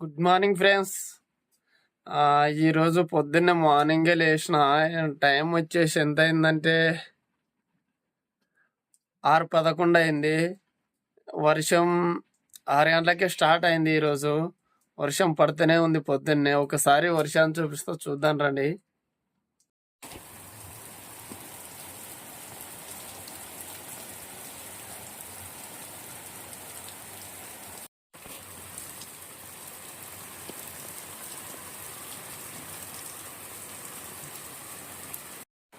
Good morning friends ఈరోజు పొద్దున్నే మార్నింగే లేచిన. టైం వచ్చేసి ఎంత అయిందంటే ఆరు పదకొండు అయింది. వర్షం ఆరు గంటలకే స్టార్ట్ అయింది ఈరోజు వర్షం పడుతూనే ఉంది పొద్దున్నే. ఒకసారి వర్షాన్ని చూపిస్తూ చూద్దాం రండి.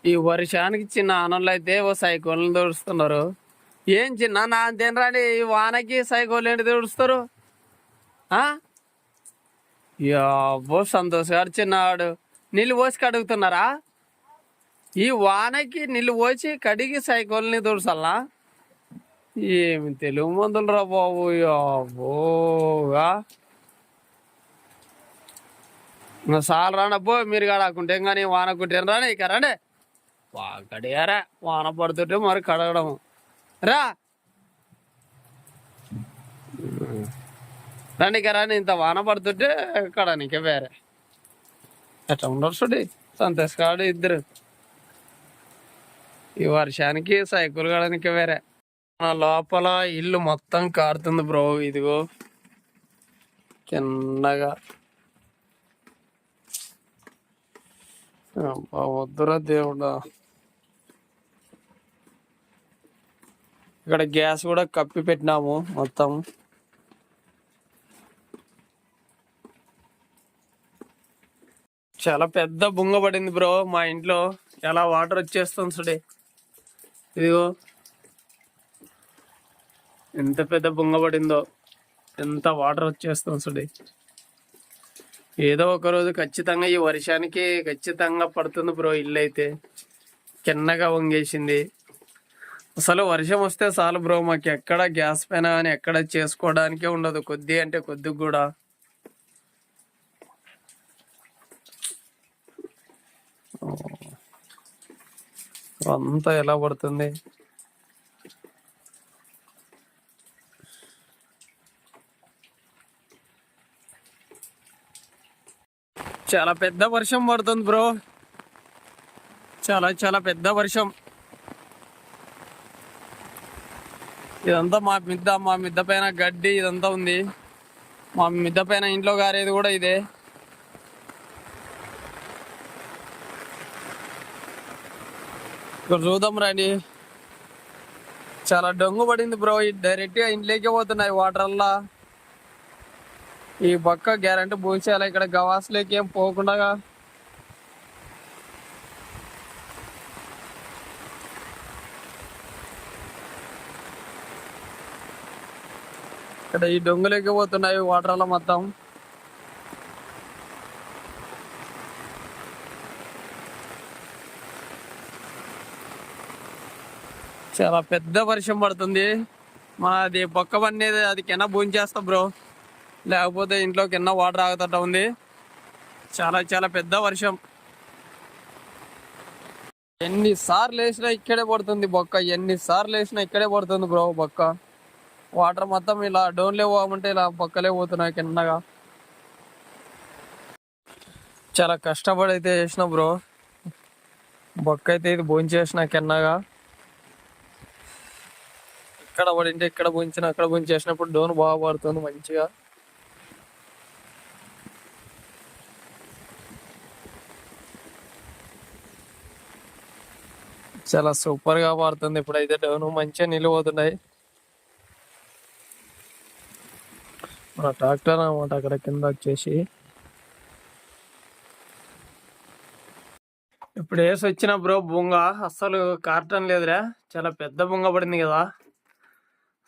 ఈ వర్షానికి చిన్న ఆనందలు అయితే ఓ సైకోళ్ళని దూడుస్తున్నారు. ఏం చిన్న నా అంతేనరాని ఈ వానకి సైకిల్ ఏంటి దూడుస్తారు అబ్బో సంతోష్ గారు చిన్నవాడు నీళ్ళు పోసి కడుగుతున్నారా? ఈ వానకి నీళ్ళు పోసి కడిగి సైకోల్ని దూడ్చాలా ఏమి తెలుగు మందులు రా బాబు యాబ్బోగా. ఇంకా రానబ్బో మీరు కాడకుంటే కానీ వాన కుట్టాను రాని ఇక రండి. వా కడిగారా వాన పడుతుంటే మరి కడగడం రా. రండి కరా ఇంత వాన పడుతుంటే కడనికే వేరే. ఎట్లా ఉండరు చూడి సంతోష్ కాడు ఇద్దరు. ఈ వర్షానికి సైకిల్ కడనికే వేరే. మన లోపల ఇల్లు మొత్తం కారుతుంది బ్రో ఇదిగో. చిన్నగా. వద్దురా దేవుడా. ఇక్కడ గ్యాస్ కూడా కప్పి పెట్టినాము మొత్తం. చాలా పెద్ద బుంగ పడింది బ్రో మా ఇంట్లో. చాలా వాటర్ వచ్చేస్తుంది సుడే ఇదిగో. ఎంత పెద్ద బుంగ పడిందో ఎంత వాటర్ వచ్చేస్తుంది సుడే ఏదో ఒక రోజు ఖచ్చితంగా ఈ వర్షానికి ఖచ్చితంగా పడుతుంది బ్రో ఇల్లు అయితే. చిన్నగా వంగేసింది. అసలు వర్షం వస్తే చాలు బ్రో మాకు ఎక్కడ గ్యాస్ పైన అని ఎక్కడ చేసుకోవడానికే ఉండదు. కొద్ది అంటే కొద్ది కూడా. అంతా ఎలా పడుతుంది? చాలా పెద్ద వర్షం పడుతుంది బ్రో. చాలా చాలా పెద్ద వర్షం. ఇదంతా మా మిద్ద మా మిద్ద పైన గడ్డి ఇదంతా ఉంది. మా మిద్ద పైన ఇంట్లో గారేది కూడా ఇదే. ఇక్కడ చూద్దాం రండి. చాలా డొంగు పడింది బ్రో. డైరెక్ట్గా ఇంట్లోకే పోతున్నాయి వాటర్ అల్లా ఈ పక్క గ్యారంటీ పూసేయాలి ఇక్కడ గవాసులోకి ఏం పోకుండా ఇక్కడ ఈ డొంగులు పోతున్నాయి వాటర్ అలా మొత్తం. చాలా పెద్ద వర్షం పడుతుంది. మాది పక్క పన్నేది అది కింద భూంచేస్తా బ్రో. లేకపోతే ఇంట్లో కింద వాటర్ ఆగుతట ఉంది. చాలా చాలా పెద్ద వర్షం. ఎన్నిసార్లు వేసినా ఇక్కడే పడుతుంది బొక్క. ఎన్నిసార్లు వేసినా ఇక్కడే పడుతుంది బ్రో బొక్క. వాటర్ మొత్తం ఇలా డోన్లే పోమంటే ఇలా పక్కలే పోతున్నాయి కిందగా. చాలా కష్టపడి అయితే చేసిన బ్రో. బొక్క అయితే ఇది భోంచేసిన కిన్నగా ఇక్కడ పడింటే ఇక్కడ భోంచిన అక్కడ భోంచేసినప్పుడు డోన్ బాగా పడుతుంది మంచిగా. చాలా సూపర్గా పడుతుంది. ఇప్పుడైతే డౌన్ మంచిగా నిలిపోతున్నాయి మన ట్రాక్టర్ అన్నమాట అక్కడ కింద వచ్చేసి. ఇప్పుడు వేసి వచ్చిన బ్రో బొంగ అస్సలు కార్టన్ లేదురా. చాలా పెద్ద బొంగ పడింది కదా.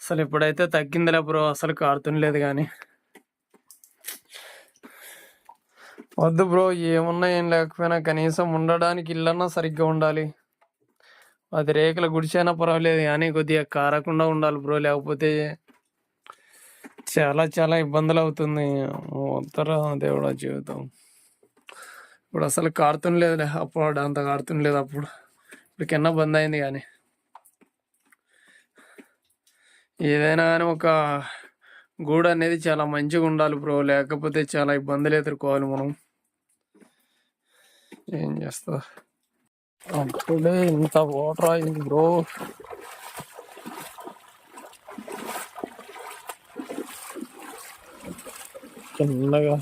అసలు ఇప్పుడైతే తగ్గిందిలే బ్రో అసలు కారుతుండలేదు కానీ. వద్దు బ్రో ఏమున్నా ఏం లేకపోయినా కనీసం ఉండడానికి ఇల్లన్నా సరిగ్గా ఉండాలి. అది రేకుల గుడిసైనా పర్వాలేదు కానీ కొద్దిగా కారకుండా ఉండాలి బ్రో లేకపోతే చాలా చాలా ఇబ్బందులు అవుతుంది ఉత్తర దేవుడు జీవితం. ఇప్పుడు అసలు కారుతుని లేదులే. అప్పుడు అంత కారుతుని లేదు అప్పుడు. ఇప్పుడు కింద బంద్ అయింది కానీ. ఏదైనా కానీ ఒక గూడు అనేది చాలా మంచిగా ఉండాలి బ్రో. లేకపోతే చాలా ఇబ్బందులు ఎదుర్కోవాలి మనం. ఏం చేస్తా అప్పుడే ఇంత వాటర్ అయింది బ్రో. చిన్నగా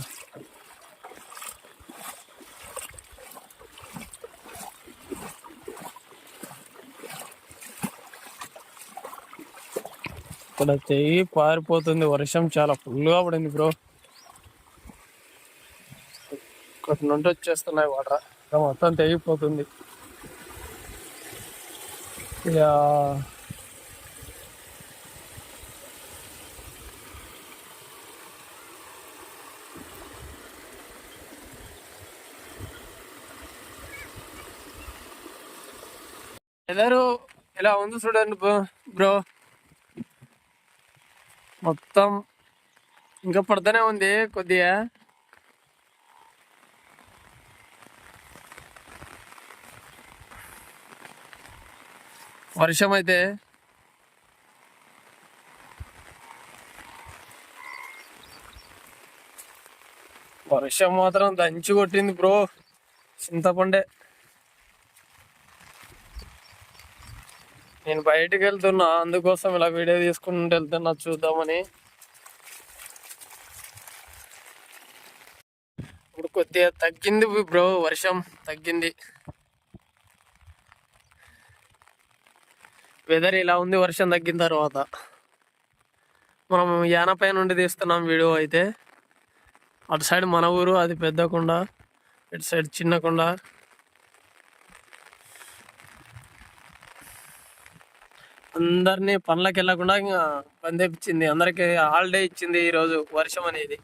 ఇక్కడ చెయ్యి పారిపోతుంది. వర్షం చాలా ఫుల్గా పడింది బ్రో ఇక్కడ నుండి వచ్చేస్తున్నాయి వాటర్. మొత్తం తెగిపోతుంది. ఇక ఎదరు ఎలా ఉంది చూడండి బ్రో. మొత్తం ఇంకా పడుతూనే ఉంది కొద్దిగా. వర్షం అయితే వర్షం మాత్రం దంచి కొట్టింది బ్రో. చింతపండే. నేను బయటికి వెళ్తున్నా అందుకోసం ఇలా వీడియో తీసుకుంటూ వెళ్తున్నా చూద్దామని. ఇప్పుడు కొద్దిగా తగ్గింది బ్రో వర్షం తగ్గింది. వెదర్ ఇలా ఉంది వర్షం తగ్గిన తర్వాత. మనం యానపై నుండి తీస్తున్నాం వీడియో అయితే. అటు సైడ్ మన ఊరు అది పెద్ద కొండ ఇటు సైడ్ చిన్న కొండ అందరినీ పనులకు వెళ్ళకుండా ఇంకా బంద్ తెప్పించింది అందరికి హాలిడే ఇచ్చింది ఈరోజు వర్షం అనేది.